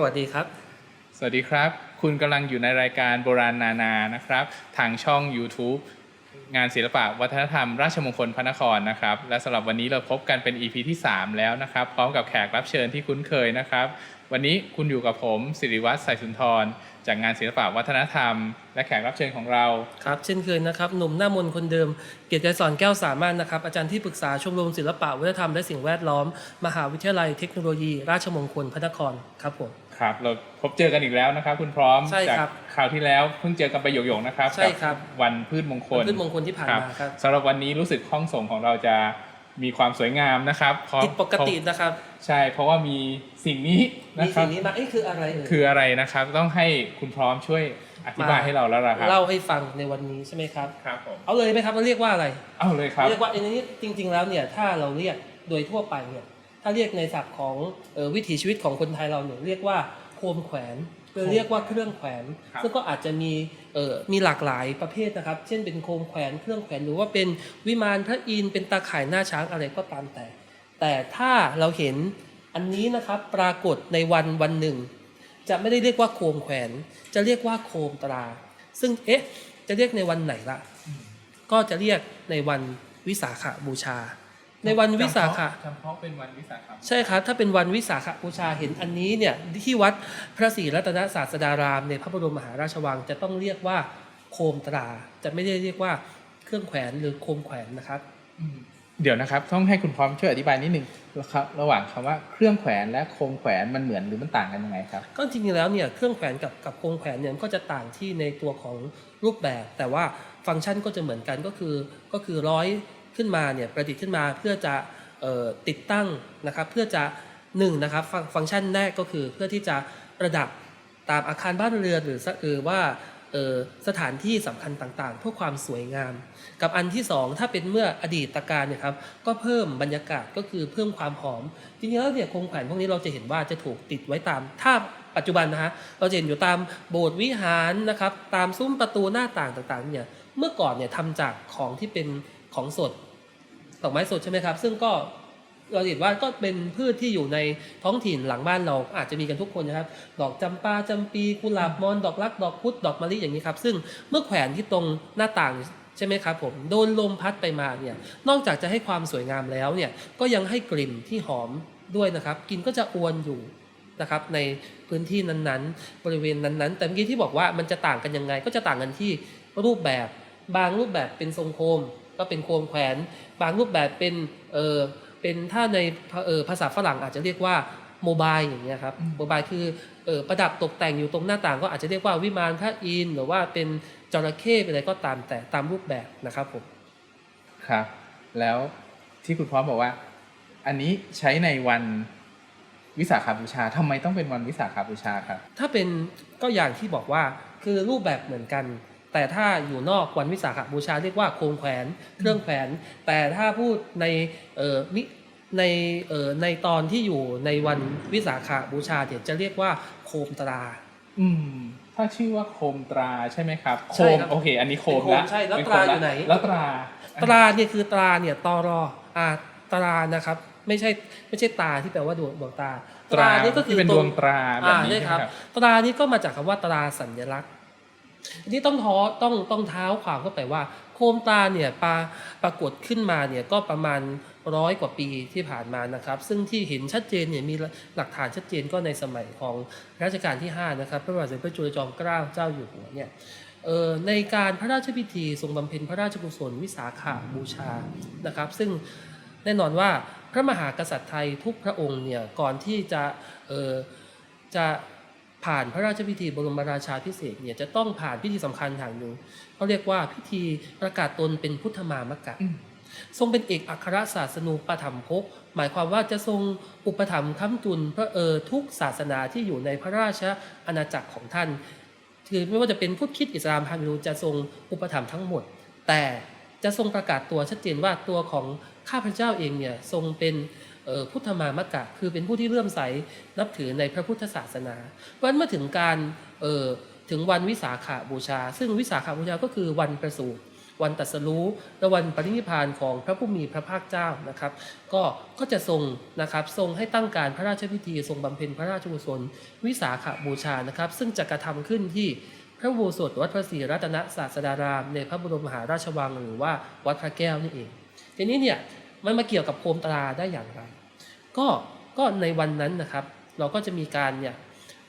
สวัสดีครับ สวัสดีครับ คุณกำลังอยู่ในรายการโบราณนานานะครับ ทางช่อง YouTube งานศิลปะวัฒนธรรม ราชมงคลพระนครนะครับ และสำหรับวันนี้เราพบกันเป็น EP ที่ 3 แล้วนะครับ พร้อมกับแขกรับเชิญที่คุ้นเคยนะครับ วันนี้คุณอยู่กับผมสิริวัตรสายสุนทร จากงานศิลปะวัฒนธรรม และแขกรับเชิญของเรา ครับ เช่นเคยนะครับ หนุ่มหน้ามนต์คนเดิม เกียรติใจสอนแก้วสามารถนะครับ อาจารย์ที่ปรึกษาชมรมศิลปะวัฒนธรรมและสิ่งแวดล้อม มหาวิทยาลัยเทคโนโลยี ราชมงคลพระนคร ครับผม ครับเราพบเจอกันอีกแล้วนะครับ คุณพร้อมใช่จากครับคราวที่แล้วเพิ่งเจอกันไปหยกๆนะครับใช่ครับ กัวันพืชมงคลพืชมงคลที่ผ่านมาครับสำหรับวันนี้รู้สึกห้องส่งของเราจะมีความสวยงามนะครับเพราะผิดปกตินะครับใช่ เพราะว่ามีสิ่งนี้นะมีครัสิ่บงนี้มาเอ้ยคืออะไรเอ่ยคืออะไรนะครับ ต้องให้คุณพร้อมช่วยอธิบายมาให้เราแล้วล่ะครับเล่าให้ฟังในวันนี้ใช่ไหมครับ ครับผมเอาเลยไหมครับเราเรียกว่าอะไร เอาเลยครับ เรียกว่าอันนี้จริง ๆ แล้วเนี่ยถ้าเราเรียกโดยทั่วไปเนี่ย ถ้าเรียกในศัพท์ของเอ่อวิถีชีวิตของคนไทยเราเนี่ยเรียกว่าโคมแขวนหรือเรียกว่าเครื่องแขวนครับซึ่งก็อาจจะมีเอ่อมีหลากหลายประเภทนะครับ เช่นเป็นโคมแขวนเครื่องแขวนหรือว่าเป็นวิมานพระอินทร์เป็นตาข่ายหน้าช้างอะไรก็ตามแต่ แต่ถ้าเราเห็นอันนี้นะครับปรากฏในวันวันหนึ่ง จะไม่ได้เรียกว่าโคมแขวน จะเรียกว่าโคมตรา ซึ่งเอ๊ะจะเรียกในวันไหนล่ะก็จะเรียกในวันวิสาขบูชา ในวันวิสาขะเฉพาะเป็นวันวิสาขะใช่ครับถ้าเป็นวันวิสาขบูชาเห็นอันนี้เนี่ยที่วัดพระศรีรัตนศาสดารามในพระบรมมหาราชวังจะต้องเรียกว่าโคมตราจะไม่ได้เรียกว่าเครื่องแขวนหรือโคมแขวนนะครับอืมเดี๋ยวนะครับต้องให้คุณพร้อมช่วยอธิบายนิดนึงครับระหว่างคำว่าเครื่องแขวนและโคมแขวนมันเหมือนหรือมันต่างกันยังไงครับก็จริงๆแล้วเนี่ยเครื่องแขวนกับกับโคมแขวนเนี่ยมันก็จะต่างที่ในตัวของรูปแบบ แต่ว่าฟังก์ชันก็จะเหมือนกันก็คือก็คือร้อย ขึ้นมาเนี่ยประดิษฐ์ขึ้นมาเพื่อจะออติดตั้งนะครับเพื่อจะหนึ่งนะครับฟังฟังก์ชันแรกก็คือเพื่อที่จะประดับตามอาคารบ้านเรือนหรือสหรือว่าสถานที่สำคัญต่างๆ เพื่อความสวยงาม กับอันที่สองถ้าเป็นเมื่ออดีตการเนี่ยครับก็เพิ่มบรรยากาศก็คือเพิ่มความหอมจริงๆแล้วเนี่ยโคมแขวนพวกนี้เราจะเห็นว่าจะถูกติดไว้ตามถ้าปัจจุบันนะฮะเราจะเห็นอยู่ตามโบสถ์วิหารนะครับตามซุ้มประตูหน้าต่างต่างๆเนี่ยเมื่อก่อนเนี่ยทำจากของที่เป็นของสด ดอกไม้สดใช่ไหมครับ ซึ่งก็เราเห็นว่าก็เป็นพืชที่อยู่ในท้องถิ่นหลังบ้านเราอาจจะมีกันทุกคนนะครับ ดอกจำปาจำปีกุหลาบมอนดอกรัก ดอกพุธดอกมะลิอย่างนี้ครับ ซึ่งเมื่อแขวนที่ตรงหน้าต่างใช่ไหมครับผมโดนลมพัดไปมาเนี่ยนอกจากจะให้ความสวยงามแล้วเนี่ยก็ยังให้กลิ่นที่หอมด้วยนะครับกลิ่นก็จะอวนอยู่นะครับในพื้นที่นั้นๆ บริเวณนั้นๆ แต่เมื่อกี้ที่บอกว่ามันจะต่างกันยังไง ก็จะต่างกันที่รูปแบบบางรูปแบบเป็นทรงโคม ก็เป็นโคมแขวน บางรูปแบบเป็นเออเป็นถ้าในเออภาษาฝรั่งอาจจะเรียกว่าโมบายอย่างเงี้ยครับอืมโมบายคือเออประดับตกแต่งอยู่ตรงหน้าต่างก็อาจจะเรียกว่าวิมานพระอินทร์หรือว่าเป็นจระเข้เป็นอะไรก็ตามแต่ตามรูปแบบนะครับผมครับแล้วที่คุณพร้อมบอกว่า อันนี้ใช้ในวันวิสาขบูชาทำไมต้องเป็นวันวิสาขบูชาครับ ถ้าเป็นก็อย่างที่บอกว่าคือรูปแบบเหมือนกัน แต่ถ้าอยู่นอกวันวิสาขบูชาเรียกว่าโคมแขวนเครื่องแขวน แต่ถ้าพูดในเอ่อมิในเอ่อในตอนที่อยู่ในวันวิสาขบูชาเนี่ยจะเรียกว่าโคมตรา อืม ถ้าชื่อว่าโคมตราใช่ไหมครับโคใช่มครับโอเค อันนี้โคมเป็นโคมละใช่แล้วเป็นตราโคมอยู่ไหน แล้วตรา ตราเนี่ยคือตราเนี่ยตอรออ่าตรานะครับ ไม่ใช่ไม่ใช่ตาที่แปลว่าดวงดวงตา ตรานี่ก็คือที่เป็นตดรวงตราแบบอ่านี้ใช่ใช่ไหมครับครับ ตรานี้ก็มาจากคำว่าตราสัญลักษณ์ ทีนี้ต้องท้อต้องต้องเท้าความเข้าไปว่า โคมตาเนี่ยปราปรากฏขึ้นมาเนี่ยก็ประมาณร้อยกว่าปีที่ผ่านมานะครับ ซึ่งที่เห็นชัดเจนเนี่ยมีหลักฐานชัดเจนก็ในสมัยของรัชกาลที่ 5 นะครับพระบาทสมเด็จพระจุลจอมเกล้าเจ้าอยู่หัวเนี่ยในการพระราชพิธีทรงบำเพ็ญพระราชกุศลวิสาขาบูชานะครับ ซึ่งแน่นอนว่าพระมหากษัตริย์ไทยทุกพระองค์เนี่ยก่อนที่จะจะ ผ่านพระราชพิธีบรมราชาพิเศษกเนี่ยจะต้องผ่านพิธีสำคัญอย่างหนึ่งเขาเรียกว่าพิธีประกาศตนเป็นพุทธมามกะอืมทรงเป็นเอกอัครศาสนูปถัมภกหมายความว่าจะทรงอุปถัมภ์ค้ำจุนพระเออทุกศาสนาที่อยู่ในพระราชอาณาจักรของท่านคือไม่ว่าจะเป็นพุทธคริดอิสลามพราหมณ์ฮินดูจะทรงอุปถัมภ์ทั้งหมด แต่จะทรงประกาศตัวชัดเจนว่าตัวของข้าพเจ้าเองเนี่ยทรงเป็นเอ่อ พุทธมามกะ คือเป็นผู้ที่เลื่อมใสนับถือในพระพุทธศาสนา เพราะฉะนั้นเมื่อถึงการเออถึงวันวิสาขาบูชา ซึ่งวิสาขาบูชาก็คือวันประสูติวันตรัสรู้และวันปรินิพานของพระผู้มีพระภาคเจ้านะครับ ก็ก็จะทรงนะครับทรงให้ตั้งการพระราชพิธีทรงบำเพ็ญพระราชกุศลวิสาขบูชานะครับ ซึ่งจะกระทำขึ้นที่พระโบสถวัดพระศรีรัตนศาสดาราม ในพระบรมมหาราชวังหรือว่าวัดพระแก้วนี่เองทีนี้เนี่ยมันมาเกี่ยวกับโคมตราได้อย่างไร ก็ก็ในวันนั้นนะครับ เราก็จะมีการเนี่ย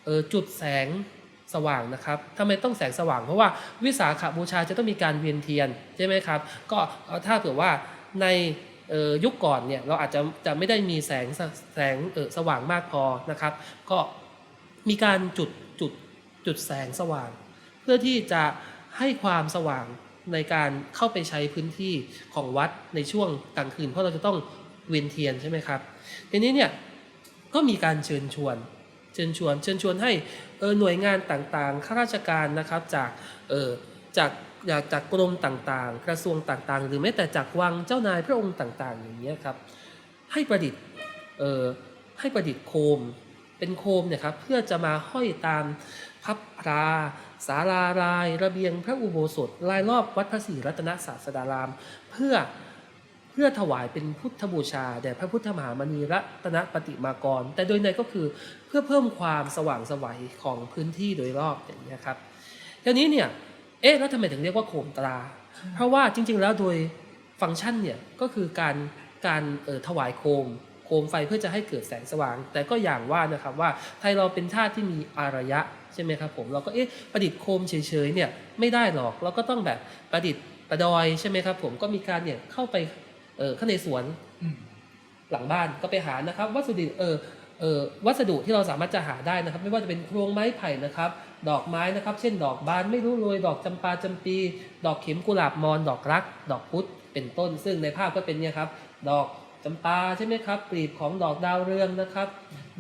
เออจุดแสงสว่างนะครับทำไมต้องแสงสว่าง เพราะว่าวิสาขบูชาจะต้องมีการเวียนเทียนใช่ไหมครับ ก็ถ้าเผื่อว่าในยุคก่อนเนี่ยเราอาจจะจะไม่ได้มีแสงแสงสว่างมากพอนะครับ ก็มีการจุดจุดจุดแสงสว่าง เพื่อที่จะให้ความสว่างในการเข้าไปใช้พื้นที่ของวัดในช่วงกลางคืน เพราะเราจะต้อง เวียนเทียนใช่ไหมครับทีนี้เนี่ยก็มีการเชิญชวน เชิญชวน เชิญชวนให้เออหน่วยงานต่างๆข้าราชการนะครับจากเออจากจากจากกรมต่างๆ กระทรวงต่างๆ หรือแม้แต่จากวังเจ้านายพระองค์ต่างๆ อย่างนี้ยครับให้ประดิษฐ์เออให้ประดิษฐ์โคมเป็นโคมเนี่ยครับเพื่อจะมาห้อยตามพับพราศาลาราย ระเบียงพระอุโบสถรายรอบวัดพระศรีรัตนศาสดาราม เพื่อ พื่อถวายเป็นพุทธบูชาแด่พระพุทธมหามณีรัตนปฏิมากร แต่โดยในก็คือเพื่อเพิ่มความสว่างไสวัยของพื้นที่โดยรอบอย่างนี้ยครับทีนี้เนี่ยเอ๊ะแล้วทำไมถึงเรียกว่าโคมตรา เพราะว่าจริง ๆ แล้วโดยฟังก์ชันเนี่ยก็คือการการเอ่อถวายโคมโคมไฟเพื่อจะให้เกิดแสงสว่าง แต่ก็อย่างว่านะครับว่าไทยเราเป็นชาติที่มีอารยะใช่ไหมครับผมเราก็เอ๊ะประดิษฐ์โคมเฉยๆเนี่ยไม่ได้หรอกเราก็ต้องแบบประดิษฐ์ประดอยใช่ไหมครับผมก็มีการเนี่ยเข้าไป เออข้างในสวนอืมหลังบ้านก็ไปหานะครับ วัสดุเออเออวัสดุที่เราสามารถจะหาได้นะครับ ไม่ว่าจะเป็นโครงไม้ไผ่นะครับ ดอกไม้นะครับ เช่น ดอกบานไม่รู้โรยดอกจำปาจำปี ดอกเข็มกุหลาบมอนดอกรัก ดอกพุธเป็นต้น ซึ่งในภาพก็เป็นเนี่ยครับดอกจำปาใช่ไหมครับกลีบของดอกดาวเรืองนะครับ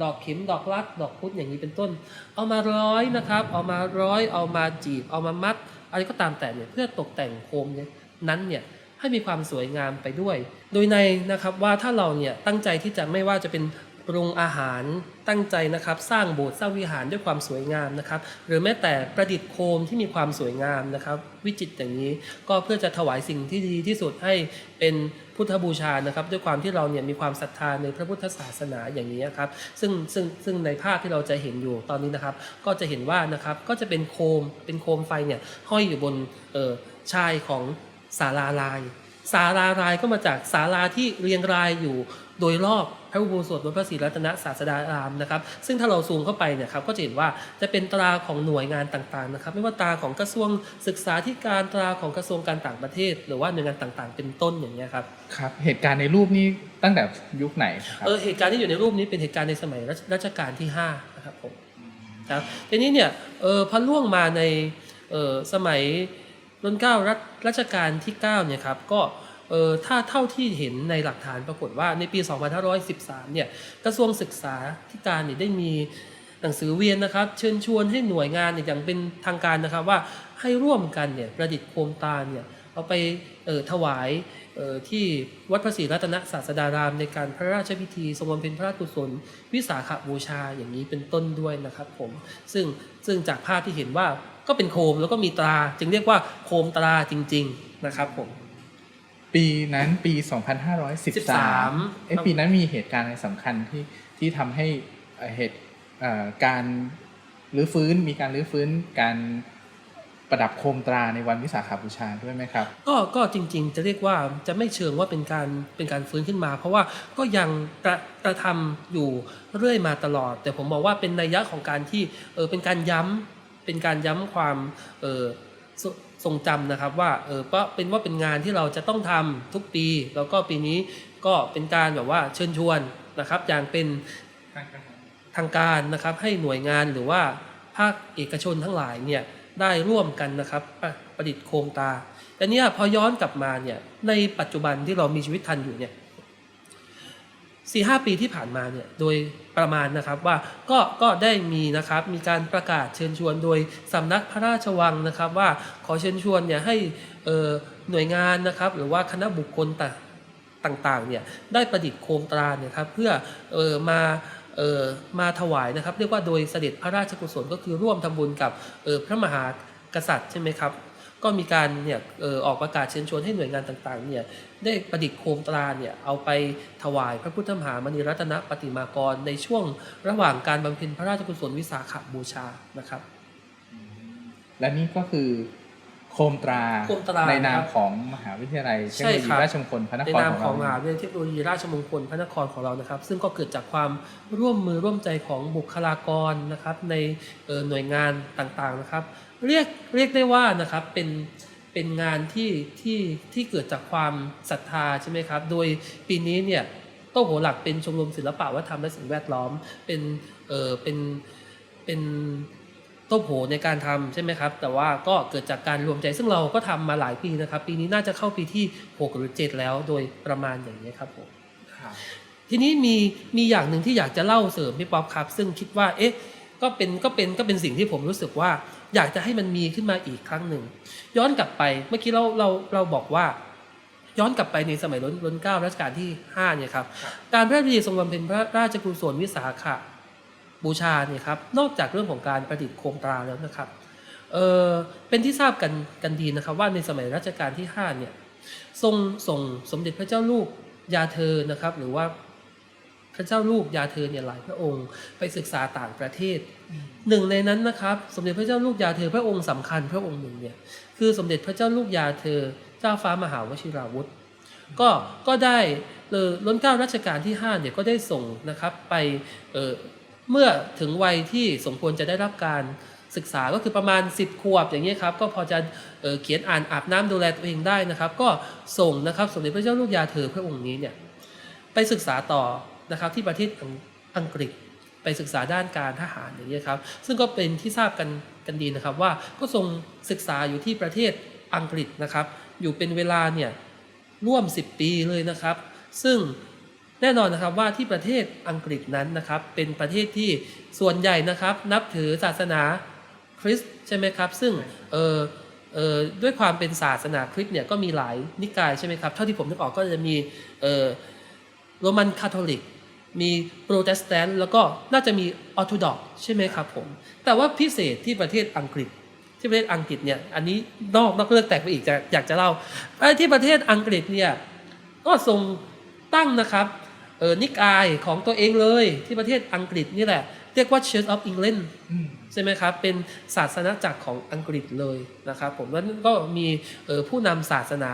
ดอกเข็มดอกรัก ดอกพุธอย่างนี้เป็นต้น เอามาร้อยนะครับ เอามาร้อย เอามาจีบ เอามามัด อะไรก็ตามแต่เนี่ยเพื่อตกแต่งโคมเนี่ยนั้นเนี่ย ให้มีความสวยงามไปด้วย โดยในนะครับว่าถ้าเราเนี่ยตั้งใจที่จะไม่ว่าจะเป็นปรุงอาหารตั้งใจนะครับ สร้างโบสถ์สร้างวิหารด้วยความสวยงามนะครับ หรือแม้แต่ประดิษฐ์โคมที่มีความสวยงามนะครับ วิจิตรอย่างนี้ก็เพื่อจะถวายสิ่งที่ดีที่สุดให้เป็นพุทธบูชานะครับ ด้วยความที่เราเนี่ยมีความศรัทธาในพระพุทธศาสนาอย่างนี้ครับ ซึ่งซึ่งซึ่งในภาพที่เราจะเห็นอยู่ตอนนี้นะครับ ก็จะเห็นว่านะครับก็จะเป็นโคมเป็นโคมไฟเนี่ยห้อยอยู่บนเออชายของ ศาลาลายศาลาลายก็มาจากศาลาที่เรียงรายอยู่โดยรอบพระอุโบสถวัดพระศรีรัตนศาสดารามนะครับ ซึ่งถ้าเราซูมเข้าไปเนี่ยครับก็จะเห็นว่าจะเป็นตราของหน่วยงานต่างๆนะครับ ไม่ว่าตราของกระทรวงศึกษาธิการตราของกระทรวงการต่างประเทศ หรือว่าหน่วยงานต่างๆ เป็นต้นอย่างนี้ยครับครับเหตุการณ์ในรูปนี้ตั้งแต่ยุคไหนครับเออเหตุการณ์ที่อยู่ในรูปนี้เป็นเหตุการณ์ในสมัยรัชรัชกาลที่5นะครับผมครับทีนี้เนี่ยเออพอล่วงมาในเออสมัย รัชเก้ารัชรัชกาลที่9เนี่ยครับก็เออถ้าเท่าที่เห็นในหลักฐานปรากฏว่าในปี 2513 เนี่ยกระทรวงศึกษาธิการเนี่ยได้มีหนังสือเวียนนะครับ เชิญชวนให้หน่วยงานเนี่ยอย่างเป็นทางการนะครับว่าให้ร่วมกันเนี่ยประดิษฐ์โคมตาเนี่ยเอาไปเออถวายเอ่อที่วัดพระศรีรัตนศาสดาราม ในการพระราชพิธีทรงบำเพ็ญพระราชกุศล วิสาขบูชาอย่างนี้เป็นต้นด้วยนะครับผมซึ่งซึ่งจากภาพที่เห็นว่า ก็เป็นโคมแล้วก็มีตรา จึงเรียกว่าโคมตราจริง ๆนะครับผม ปีนั้นปี 2513เอ๊ะปีนั้นมีเหตุการณ์อะไรสำคัญที่ที่ทำให้เอ่อเหตุเอ่อการรื้อฟื้นมีการรื้อฟื้นการประดับโคมตราในวันวิสาขบูชาด้วยไหมครับ ก็ก็จริงๆ จะเรียกว่าจะไม่เชิงว่าเป็นการเป็นการฟื้นขึ้นมา เพราะว่าก็ยังกระกระทำอยู่เรื่อยมาตลอด แต่ผมบอกว่าเป็นนัยยะของการที่เออเป็นการย้ำ เป็นการย้ำความเออทรงจำนะครับว่าเออก็เป็นว่าเป็นงานที่เราจะต้องทำทุกปี แล้วก็ปีนี้ก็เป็นการแบบว่าเชิญชวนนะครับอย่างเป็นทางการนะครับให้หน่วยงานหรือว่าภาคเอกชนทั้งหลายเนี่ยได้ร่วมกันนะครับประดิษฐ์โคมตาแต่เนี่ยพอย้อนกลับมาเนี่ยในปัจจุบันที่เรามีชีวิตทันอยู่เนี่ย สี่ห้าปีที่ผ่านมาเนี่ยโดยประมาณนะครับว่าก็ก็ได้มีนะครับมีการประกาศเชิญชวนโดยสำนักพระราชวังนะครับว่าขอเชิญชวนเนี่ยให้เอ่อหน่วยงานนะครับหรือว่าคณะบุคคลต่างต่างๆเนี่ยได้ประดิษฐ์โคมตราเนี่ยครับเพื่อเออมาเออมาถวายนะครับ เรียกว่าโดยเสด็จพระราชกุศลก็คือร่วมทำบุญกับเออพระมหากษัตริย์ใช่ไหมครับ ก็มีการเนี่ยเอ่อออกประกาศเชิญชวนให้หน่วยงานต่างๆเนี่ยได้ประดิษฐ์โคมตราเนี่ยเอาไปถวายพระพุทธมหามณีรัตนปฏิมากรในช่วงระหว่างการบำเพ็ญพระราชกุศลวิสาขบูชานะครับ และนี่ก็คือโคมตราโคมตราในนามครับของมหาวิทยาลัยเทคใช่โนโลยีครับราชมงคลพระนในครนามของของมเราหาวิทยาลัยเทคโนโลยีราชมงคลพระนครของเรานะครับ ซึ่งก็เกิดจากความร่วมมือร่วมใจของบุคลากรนะครับในเอ่อหน่วยงานต่างๆนะครับ เรียกเรียกได้ว่านะครับเป็นเป็นงานที่ที่ที่เกิดจากความศรัทธาใช่ไหมครับ โดยปีนี้เนี่ยโต๊ะโหหลักเป็นชมรมศิลปะวัฒนธรรมและสิ่งแวดล้อม เป็นเออเป็นเป็นโต๊ะโหในการทำใช่ไหมครับ แต่ว่าก็เกิดจากการรวมใจซึ่งเราก็ทำมาหลายปีนะครับ ปีนี้น่าจะเข้าปีที่6หรือ7แล้วโดยประมาณอย่างนี้ยครับผมครับทีนี้มีมีอย่างหนึ่งที่อยากจะเล่าเสริมพี่ป๊อปครับ ซึ่งคิดว่าเอ๊ะ ก็เป็นก็เป็นก็เป็นสิ่งที่ผมรู้สึกว่า อยากจะให้มันมีขึ้นมาอีกครั้งหนึ่ง ย้อนกลับไปเมื่อกี้เราเราเราบอกว่า ย้อนกลับไปในสมัยรัชรัชกาลรัชกาลที่5เนี่ยครับการพระราชพิธีทรงบำเพ็ญพระราชกุศลวิสาขบูชาเนี่ยครับนอกจากเรื่องของการประดิษฐ์โคมตราแล้วนะครับเออเป็นที่ทราบกันกันดีนะครับว่าในสมัยรัชกาลที่5เนี่ยทรงส่งสมเด็จพระเจ้าลูกยาเธอนะครับ หรือว่าพ ระเจ้าลูกยาเธอเนี่ยหลายพระองค์ ไปศึกษาต่างประเทศ หนึ่งในนั้นนะครับ สมเด็จพระเจ้าลูกยาเธอพระองค์สำคัญพระองค์หนึ่งเนี่ยคือสมเด็จพระเจ้าลูกยาเธอเจ้าฟ้ามหาวชิราวุธก็ก็ได้เลยล้นเกล้ารัชกาลที่5เนี่ยก็ได้ส่งนะครับไปเออเมื่อถึงวัยที่สมควรจะได้รับการศึกษาก็คือประมาณ 10 ขวบอย่างนี้ครับก็พอจะเออเขียนอ่านอาบน้ำดูแลตัวเองได้นะครับ ก็ส่งนะครับสมเด็จพระเจ้าลูกยาเธอพระองค์นี้เนี่ยไปศึกษาต่อ นะครับที่ประเทศอังกฤษไปศึกษาด้านการทหารอย่างนี้ครับ ซึ่งก็เป็นที่ทราบกันกันดีนะครับว่าก็ทรงศึกษาอยู่ที่ประเทศอังกฤษนะครับ อยู่เป็นเวลาเนี่ยร่วม 10 ปีเลยนะครับ ซึ่งแน่นอนนะครับว่าที่ประเทศอังกฤษนั้นนะครับ เป็นประเทศที่ส่วนใหญ่นะครับ นับถือศาสนาคริสต์ใช่ไหมครับ ซึ่งเออเออด้วยความเป็นศาสนาคริสต์เนี่ยก็มีหลายนิกายใช่ไหมครับเท่าที่ผมนึกออกก็จะมีเออโรมันคาทอลิก มีโปรเตสแตนต์แล้วก็น่าจะมีออร์โธดอกใช่ไหมครับผม แต่ว่าพิเศษที่ประเทศอังกฤษที่ประเทศอังกฤษเนี่ยอันนี้นอกนอกเรื่องแตกไปอีกจะอยากจะเล่าไอ้ที่ประเทศอังกฤษเนี่ยก็ทรงตั้งนะครับเออนิกายของตัวเองเลยที่ประเทศอังกฤษนี่แหละ เรียกว่า Church of England ใช่ไหมครับ เป็นศาสนาจักรของอังกฤษเลยนะครับผมแล้วก็มีผู้นำศาสนา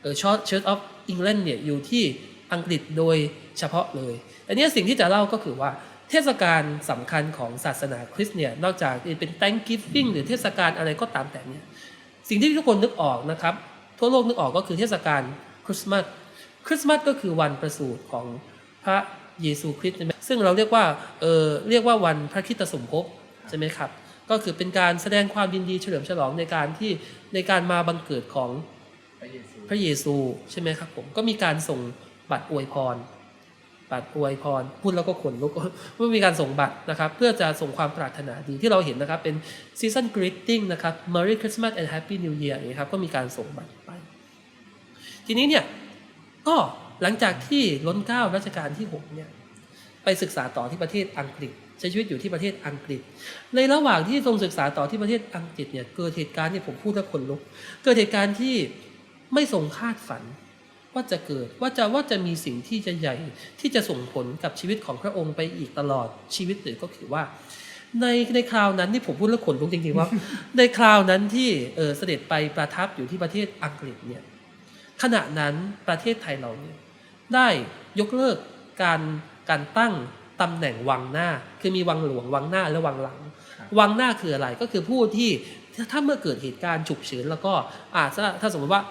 เอ่อ Church of England เนี่ยอยู่ที่ อังกฤษโดยเฉพาะเลย อันนี้สิ่งที่จะเล่าก็คือว่าเทศกาลสำคัญของศาสนาคริสต์เนี่ยนอกจากเป็น Thanksgiving หรือเทศกาลอะไรก็ตามแต่เนี่ยสิ่งที่ทุกคนนึกออกนะครับ ทั่วโลกนึกออกก็คือเทศกาลคริสต์มาสคริสต์มาสก็คือวันประสูติของพระเยซูคริสต์ใช่ไหมซึ่งเราเรียกว่าเออเรียกว่าวันพระคริสตสมภพใช่ไหมครับ ก็คือเป็นการแสดงความยินดีเฉลิมฉลองในการที่ในการมาบังเกิดของพระเยซูใช่ไหมครับผมก็มีการส่ง บัตรอวยพร บัตรอวยพรพูดแล้วก็ขนลุกว่ามีการส่งบัตรนะครับ เพื่อจะส่งความปรารถนาดีที่เราเห็นนะครับเป็น season greeting นะครับ Merry Christmas and Happy New Year อย่างนี้ครับก็มีการส่งบัตรไป ทีนี้เนี่ยก็หลังจากที่ล้นเก้ารัชกาลที่6เนี่ยไปศึกษาต่อที่ประเทศอังกฤษใช้ชีวิตอยู่ที่ประเทศอังกฤษ ในระหว่างที่ทรงศึกษาต่อที่ประเทศอังกฤษเนี่ยเกิดเหตุการณ์ที่ผมพูดแล้วขนลุก เกิดเหตุการณ์ที่ไม่ทรงคาดฝัน ว่าจะเกิดว่าจะว่าจะมีสิ่งที่จะใหญ่ที่จะส่งผลกับชีวิตของพระองค์ไปอีกตลอดชีวิตเลยก็คือว่า ในในคราวนั้นที่ผมพูดแล้วขนลุกจริงๆว่า ในคราวนั้นที่เออเสด็จไปประทับอยู่ที่ประเทศอังกฤษเนี่ยขณะนั้นประเทศไทยเราเนี่ยได้ยกเลิกการการตั้งตำแหน่งวังหน้า คือมีวังหลวงวังหน้าและวังหลัง วังหน้าคืออะไรก็คือผู้ที่ถ้าถ้าเมื่อเกิดเหตุการณ์ฉุกเฉินแล้วก็อาถ้าถ้าสมมติว่า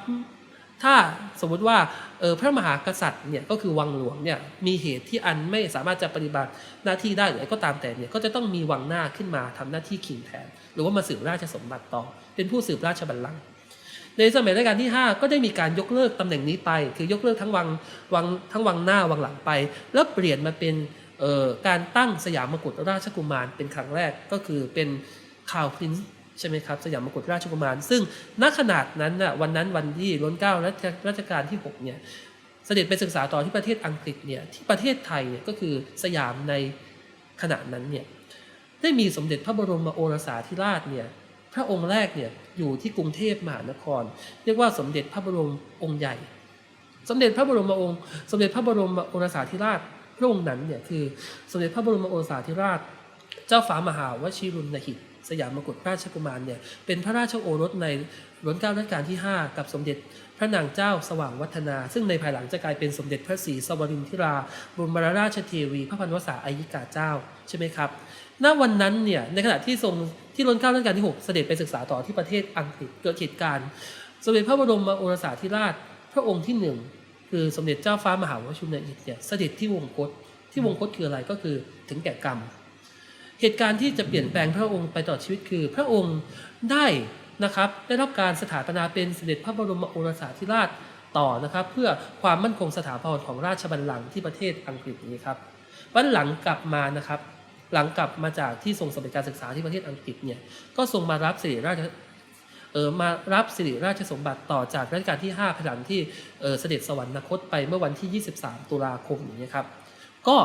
ถ้าสมมติว่าออพระมหากษัตริย์เนี่ยก็คือวังหลวงเนี่ยมีเหตุที่อันไม่สามารถจะปฏิบัติหน้าที่ได้หรือก็ตามแต่เนี่ยก็จะต้องมีวังหน้าขึ้นมาทำหน้าที่คิงแทน หรือว่ามาสืบราชสมบัติต่อ เป็นผู้สืบราชบัลลังก์ในสมัยรัชกาลที่ 5 ก็ได้มีการยกเลิกตำแหน่งนี้ไป คือยกเลิกทั้งวังวังทั้งวังหน้าวังหลังไป แล้วเปลี่ยนมาเป็นออการตั้งสยามกุฎราชกุมารเป็นครั้งแรกก็คือเป็นข่าวพรินซ์ ใช่ไหมครับสยามมกุฎราชกุมาร ซึ่งณขนาดนั้นน่ะวันนั้นวันที่ล้นเก้ารัชรัชกาลที่6เนี่ยเสด็จไปศึกษาต่อที่ประเทศอังกฤษเนี่ยที่ประเทศไทยเนี่ยก็คือสยามในขณะนั้นเนี่ยได้มีสมเด็จพระบรมโอรสาธิราชเนี่ยพระองค์แรกเนี่ยอยู่ที่กรุงเทพมหานคร เรียกว่าสมเด็จพระบรมองค์ใหญ่ สมเด็จพระบรมองค์ สมเด็จพระบรมโอรสาธิราชพระองค์นั้นเนี่ยคือสมเด็จพระบรมโอรสาธิราช เจ้าฟ้ามหาวชิรุณหิต สยามมกุฎราชกุมารเนี่ยเป็นพระราชโอรสในรัชกาลรัชกาลที่ 5 กับสมเด็จพระนางเจ้าสว่างวัฒนา ซึ่งในภายหลังจะกลายเป็นสมเด็จพระศรีสวรินทิราบรมราชเทวีพระพันวษาอายิกาเจ้าใช่ไหมครับณวันนั้นเนี่ยในขณะที่ทรงที่รัชกาลรัชกาลที่ 6 เสด็จไปศึกษาต่อที่ประเทศอังกฤษเกิดเหตุการณ์สมเด็จพระบรมโอรสาธิราชพระองค์ที่หนึ่งคือสมเด็จเจ้าฟ้ามหาวชิรุณหิตเนี่ยเสด็จที่วงคตที่วงคตคืออะไรก็คือถึงแก่กรรม เหตุการณ์ที่จะเปลี่ยนแปลงพระองค์ไปตลอดชีวิตคือ พระองค์ได้นะครับได้รับการสถาปนาเป็นเสด็จพระบรมโอรสาธิราชต่อนะครับ เพื่อความมั่นคงสถาพรของราชบัลลังก์ที่ประเทศอังกฤษนี้ครับวันหลังกลับมานะครับ หลังกลับมาจากที่ทรงสำเร็จการศึกษาที่ประเทศอังกฤษเนี่ยก็ทรงมารับสิริราชเออมารับสิริราชสมบัติต่อจากรัชกาลที่5ภายหลังที่เออเสด็จสวรรคตไปเมื่อวันที่ 23 ตุลาคมอย่างนี้ครับก็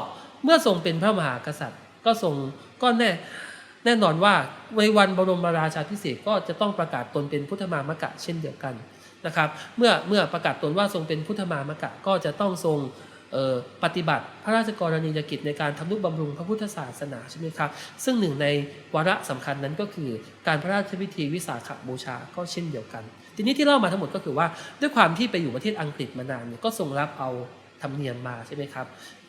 เมื่อทรงเป็นพระมหากษัตริย์ ก็ทรงก็แน่แน่นอนว่าในวันบรมราชาพิเศษก็จะต้องประกาศตนเป็นพุทธมามกะเช่นเดียวกันนะครับ เมื่อเมื่อประกาศตนว่าทรงเป็นพุทธมามกะก็จะต้องทรงปฏิบัติพระราชกรณียกิจในการทำนุบำรุงพระพุทธศาสนาใช่ไหมครับ ซึ่งหนึ่งในวาระสำคัญนั้นก็คือการพระราชพิธีวิสาขบูชาก็เช่นเดียวกัน ทีนี้ที่เล่ามาทั้งหมดก็คือว่าด้วยความที่ไปอยู่ประเทศอังกฤษมานานเนี่ยก็ทรงรับเอาธรรมเนียมมาใช่ไหมครับ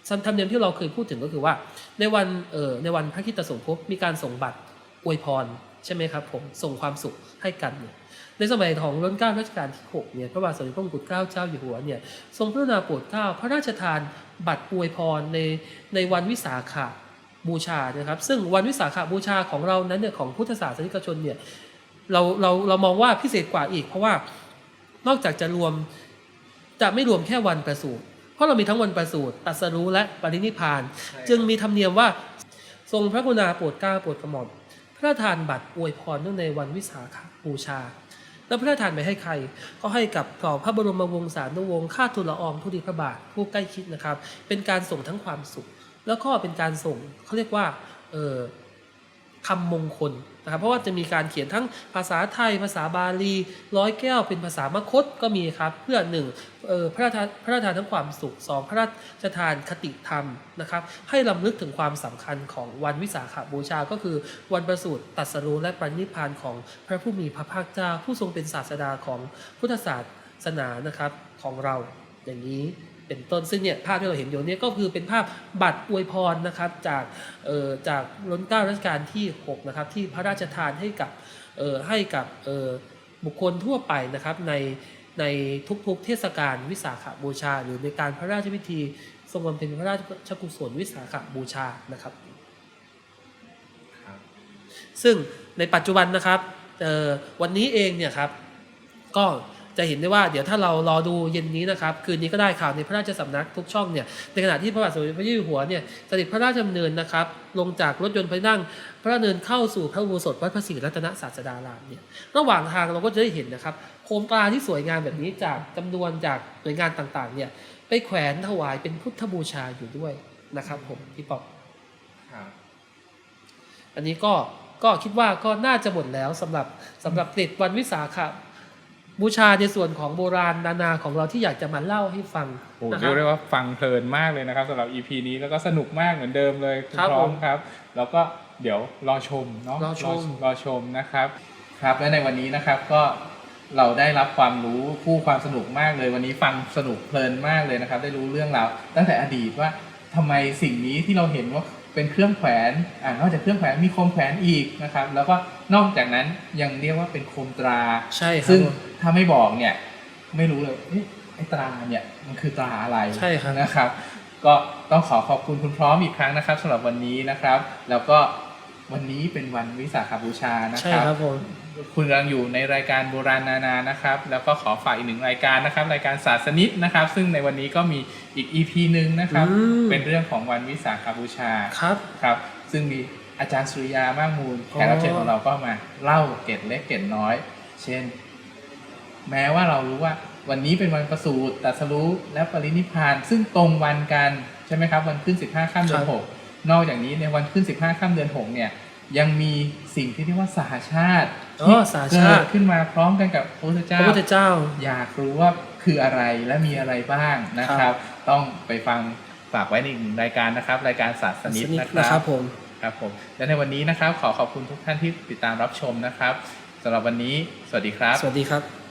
ธรรมเนียมที่เราเคยพูดถึงก็คือว่า ในวันเอ่อในวันพระคิตสมภพมีการส่งบัตรอวยพรใช่ไหมครับผมส่งความสุขให้กันเนี่ยในสมัยของรัชกาลรัชกาลที่6เนี่ยพระบาทสมเด็จพระมงกุฎเกล้าเจ้าอยู่หัวเนี่ยทรงพระกรุณาโปรดเกล้าพระราชทานบัตรอวยพรในในวันวิสาขบูชานะครับ ซึ่งวันวิสาขบูชาของเรานั้นเนี่ยของพุทธศาสนิกชนเนี่ยเราเราเรามองว่าพิเศษกว่าอีก เพราะว่านอกจากจะรวมจะไม่รวมแค่วันประสูติ เพราะเรามีทั้งวันประสูติตรัสรู้และปรินิพพาน จึงมีธรรมเนียมว่าทรงพระกรุณาโปรดเกล้าโปรดกระหม่อมพระราชทานบัตรอวยพรเนื่องในวันวิสาขบูชา แล้วพระราชทานไปให้ใคร ก็ให้กับต่อพระบรมวงศานุวงศ์ข้าทูลละอองทุลีพระบาทผู้ใกล้ชิดนะครับ เป็นการส่งทั้งความสุข แล้วก็เป็นการส่งเขาเรียกว่าเออคำมงคล นะครับเพราะว่าจะมีการเขียนทั้งภาษาไทย ภาษาบาลี ร้อยแก้วเป็นภาษามคตก็มีครับ เพื่อหนึ่งเอพระราชทานพระราชทานทั้งความสุขสองพระราชทานคติธรรมนะครับ ให้ลำลึกถึงความสำคัญของวันวิสาขบูชา ก็คือวันประสูติตัสรู้และปรินิพพานของพระผู้มีพระภาคเจ้า ผู้ทรงเป็นศาสดาของพุทธศาสนานะครับของเราอย่างนี้ เป็นต้นซึ่งเนี่ยภาพที่เราเห็นอยู่เนี่ยก็คือเป็นภาพบัตรอวยพรนะครับจากเอ่อจากรัชกาลรัชกาลที่6นะครับที่พระราชทานให้กับเอ่อให้กับเอ่อบุคคลทั่วไปนะครับในในทุกๆเทศกาลวิสาขบูชา หรือในการพระราชพิธีทรงบำเพ็ญพระราชกุศลวิสาขบูชานะครับครับซึ่งในปัจจุบันนะครับเอ่อวันนี้เองเนี่ยครับก็ จะเห็นได้ว่าเดี๋ยวถ้าเรารอดูเย็นนี้นะครับคืนนี้ก็ได้ข่าวในพระราชสำนักทุกช่องเนี่ยในขณะที่พระบาทสมเด็จพระเจ้าอยู่หัวเนี่ยเสด็จพระราชดำเนินนะครับลงจากรถยนต์ไปนั่ง พระดำเนินเข้าสู่พระอุโบสถวัดพระศรีรัตนศาสดารามเนี่ยระหว่างทางเราก็จะได้เห็นนะครับโคมกลาที่สวยงามแบบนี้จากจำนวนจากหน่วยงานต่างๆเนี่ยไปแขวนถวายเป็นพุทธบูชาอยู่ด้วยนะครับผมพี่ปอกครับอันนี้ก็ก็คิดว่าก็น่าจะหมดแล้วสำหรับสำหรับเด็ดวันวิสาข บูชาในส่วนของโบราณนานาของเราที่อยากจะมาเล่าให้ฟังโอ้นะคเรีรัยบกได้ว่าฟังเพลินมากเลยนะครับสำหรับ EP นี้แล้วก็สนุกมากเหมือนเดิมเลยคุณครับพร้อมผมครับ แล้วก็เดี๋ยวรอชมเนาะรอชมรอชมนะครับ ครับและในวันนี้นะครับก็เราได้รับความรู้คู่ความสนุกมากเลย วันนี้ฟังสนุกเพลินมากเลยนะครับ ได้รู้เรื่องราวตั้งแต่อดีตว่าทำไมสิ่งนี้ที่เราเห็นว่า เป็นเครื่องแขวนอ่านอกจากเครื่องแขวนมีโคมแขวนอีกนะครับ แล้วก็นอกจากนั้นยังเรียกว่าเป็นโคมตรา ใช่ครับซึ่งถ้าไม่บอกเนี่ยไม่รู้เลยเอ๊ะไอ้ตราเนี่ยมันคือตราอะไรใช่ครับนะครับ ก็ต้องขอขอบคุณคุณพร้อมอีกครั้งนะครับสำหรับวันนี้นะครับ แล้วก็ วันนี้เป็นวันวิสาขบูชานะใช่ครับ ครับผมคุณกำลังอยู่ในรายการโบราณนานานะครับ แล้วก็ขอฝากอีกหนึ่งรายการนะครับ รายการศาสนิดนะครับ ซึ่งในวันนี้ก็มีอีก EP หนึ่งนะครับ อืมเป็นเรื่องของวันวิสาขบูชาครับ ครับ ซึ่งมีอาจารย์สุริยามากมูลอ๋อแขกรับเชิญของเราก็มาเล่าเกร็ดเล็กเกร็ดน้อย เช่น แม้ว่าเรารู้ว่าวันนี้เป็นวันประสูติตรัสรู้และปรินิพพาน ซึ่งตรงวันกันใช่ไหมครับ วันขึ้น 15ข้ามเดือนหกนอกจากนี้ในวันขึ้น 15ข้ามเดือนหกเนี่ย ยังมีสิ่งที่เรียกว่าสหชาติอ๋อสหชาติ เกิดขึ้นมาพร้อมกันกับพระพุทธพเจ้าระพุทธเจ้า อยากรู้ว่าคืออะไรและมีอะไรบ้างนะคครัรับบต้องไปฟังฝากไว้ในอีกหนึ่งรายการนะครับ รายการศาสตร์นิดนะคนะครัรับบผมครับผมและในวันนี้นะครับ ขอขอบคุณทุกท่านที่ติดตามรับชมนะครับสำหรับวันนี้ สวัสดีครับ สวัสดีครับ